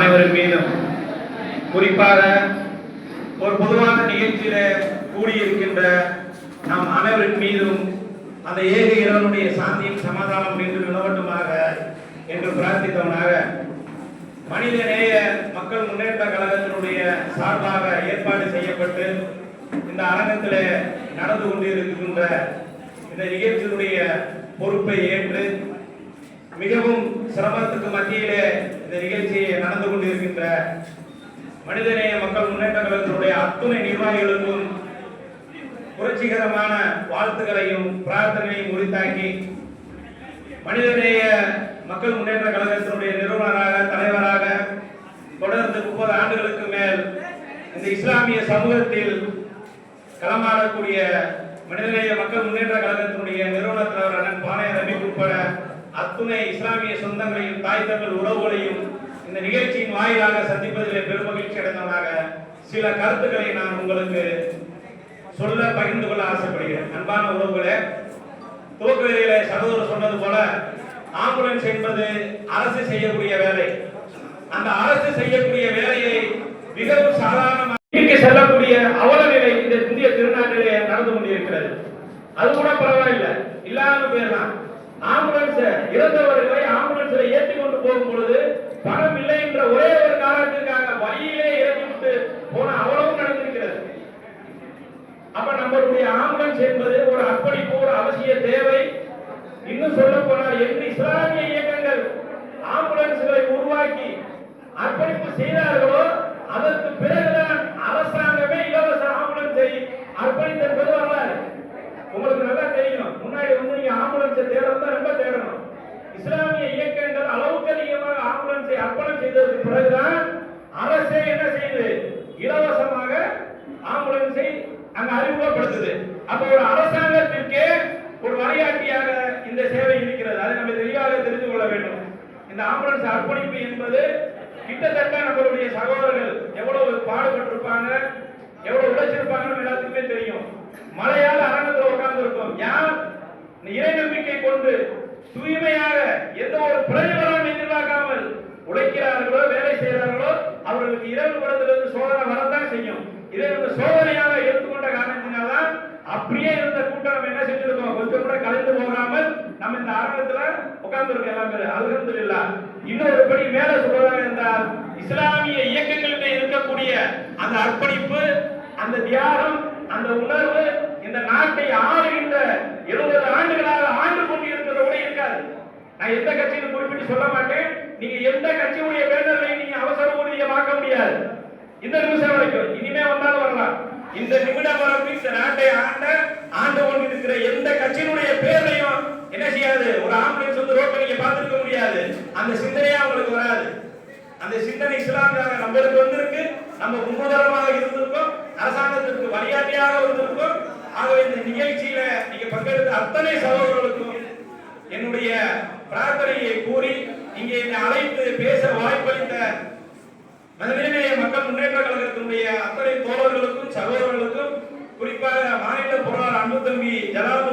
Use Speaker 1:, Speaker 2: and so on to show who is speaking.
Speaker 1: அனைவரின் மீதும் குறிப்பாக ஒரு பொதுவான நிகழ்ச்சியில கூடியிருக்கின்ற நம் அனைவரின் மீதும் அந்த ஏக இறைவனுடைய சாந்தியும் சமாதானம் என்று நிலவட்டுமாக என்று பிரார்த்தித்தவனாக மனிதநேய மக்கள் முன்னேற்ற கழகத்தினுடைய சார்பாக ஏற்பாடு செய்யப்பட்டு இந்த அரங்கத்தில் நடந்து கொண்டிருக்கின்ற இந்த நிகழ்ச்சியினுடைய பொறுப்பை ஏற்று மிகவும் சிரமத்துக்கு மத்தியிலே இந்த நிகழ்ச்சியை நடந்து கொண்டிருக்கின்ற மனிதநேய மக்கள் முன்னேற்ற கழகத்தினுடைய அத்துணை நிர்வாகிகளுக்கும் புரட்சிகரமான வாழ்த்துக்களையும் பிரார்த்தனையும் உரித்தாக்கி மனிதநேய மக்கள் முன்னேற்ற கழகத்தினுடைய நிறுவனராக தலைவராக தொடர்ந்து முப்பது ஆண்டுகளுக்கு மேல் இந்த இஸ்லாமிய சமூகத்தில் களமாடக்கூடிய மனிதநேய மக்கள் முன்னேற்ற அத்துணை இஸ்லாமிய சொந்தங்களையும் தாய் தமிழ் உறவுகளையும் இந்த நிகழ்ச்சியின் வாயிலாக சந்திப்பதிலே பெருமகிழ்ச்சி அடைந்தவனாக சில கருத்துக்களை நான் உங்களுக்கு சொல்ல பகிர்ந்து கொள்ள ஆசைப்படுகிறேன். அன்பான உறவுகளே துவக்க வேலையில சகோதரர் சொன்னது போல ஆம்புலன்ஸ் என்பது அரசு செய்யக்கூடிய வேலை. அந்த அரசு செய்யக்கூடிய வேலையை மிகவும் சாதாரணமாக செல்லக்கூடிய அவல நிலை இந்த இந்திய திருநாட்டிலே நடந்து கொண்டிருக்கிறது. அது கூட பரவாயில்லை. இல்லாத போயிடலாம் ஆம்புலன்ஸ் இறந்தவர்களை ஆம்புலன்ஸ்ல ஏற்றி கொண்டு போகும் பொழுது பணம் இல்லை என்ற ஒரே ஒரு காரணத்திற்காக வழியிலே இறக்கி போன அவ்வளவும் நடந்திருக்கிறது. அப்ப நம்மளுடைய ஆம்புலன்ஸ் என்பது ஒரு அர்ப்பணிப்பு ஒரு அவசிய தேவை. இன்னும் சொல்ல போனால் என்று இஸ்லாமிய இயக்கங்கள் ஆம்புலன்ஸை அர்ப்பணம் செய்ததற்கு பிறகுதான் அரசே என்ன செய்யுது இலவசமாக ஆம்புலன்ஸை அங்க அறிமுகப்படுத்துது. அப்ப ஒரு அரசாங்கத்திற்கே ஒரு வரையாட்டியாக இந்த சேவை இருக்கிறது. அதை நம்ம தெளிவாக தெரிந்து கொள்ள வேண்டும். இந்த ஆம்புலன்ஸ் அர்ப்பணிப்பு என்பது கிட்டத்தட்ட நம்மளுடைய சகோதரர்கள் எவ்வளவு பாடுபட்டிருப்பாங்க எவ்வளவு உழைச்சிருப்பாங்கன்னு எல்லாத்துக்குமே தெரியும். மழையால் அரங்கத்தில் உட்கார்ந்து இருக்கும் யார் இறை நம்பிக்கை கொண்டு தூய்மையாக எந்த ஒரு பிரயோஜனம் எதிர்பார்க்காமல் உழைக்கிறார்களோ வேலை செய்கிறார்களோ அவர்களுக்கு இரவு படத்திலிருந்து சோதனை வரத்தான் செய்யும். இதை நம்ம சோதனையாக எடுத்துக்கொண்ட காரணத்தினால்தான் அப்படியே இருந்த கூட்டம் நம்ம என்ன செஞ்சிருக்கோம்? கொஞ்சம் கூட கலைந்து போகாமல் நம்ம இந்த அரங்கத்துல உட்கார்ந்து இருக்கோம் எல்லாம் அலகந்து இல்லா இன்னொரு படி மேல சொல்வதாக இருந்தால் இஸ்லாமிய இயக்கங்களிலே இருக்கக்கூடிய அந்த அர்ப்பணிப்பு அந்த தியாகம் அந்த உணர்வு இந்த நாட்டை ஆளுகின்ற எழுபது ஆண்டுகளாக ஆண்டு கொண்டு இருக்கிறத கூட இருக்காது. நான் எந்த கட்சியிலும் குறிப்பிட்டு சொல்ல மாட்டேன் நீங்க எந்த கட்சியுடைய பேனர்களை நீங்க அவசர ஊதியமாக்க முடியாது. இந்த நிமிஷம் வரைக்கும். இனிமே வந்தாலும் வரலாம். இந்த நிமிடம் வரைக்கும் இந்த நாட்டை ஆண்ட ஆண்டு கொண்டு இருக்கிற எந்த கட்சியினுடைய பேரையும் என்ன செய்யாது? ஒரு ஆம்புலன்ஸ் வந்து ரோட்ல நீங்க பாத்துருக்க முடியாது. அந்த சிந்தனையே அவங்களுக்கு வராது. அந்த சிந்தனை இஸ்லாமியாக நம்மளுக்கு வந்திருக்கு. நம்ம முன்னுதாரணமாக இருந்திருக்கோம். அரசாங்கத்திற்கு வழிகாட்டியாக இருந்திருக்கோம் ஆகவே இந்த நிகழ்ச்சியில நீங்க பங்கெடுத்த அத்தனை சகோதரர்களுக்கும் என்னுடைய பிரார்த்தனையை கூறி இங்கே என்னை அழைத்து பேச வாய்ப்பளித்த அதுவே மக்கள் முன்னேற்ற கழகத்தினுடைய அத்தனை தோழர்களுக்கும் சகோதரர்களுக்கும் குறிப்பாக மாநில பொருளாளர் அன்பு தம்பி ஜலால்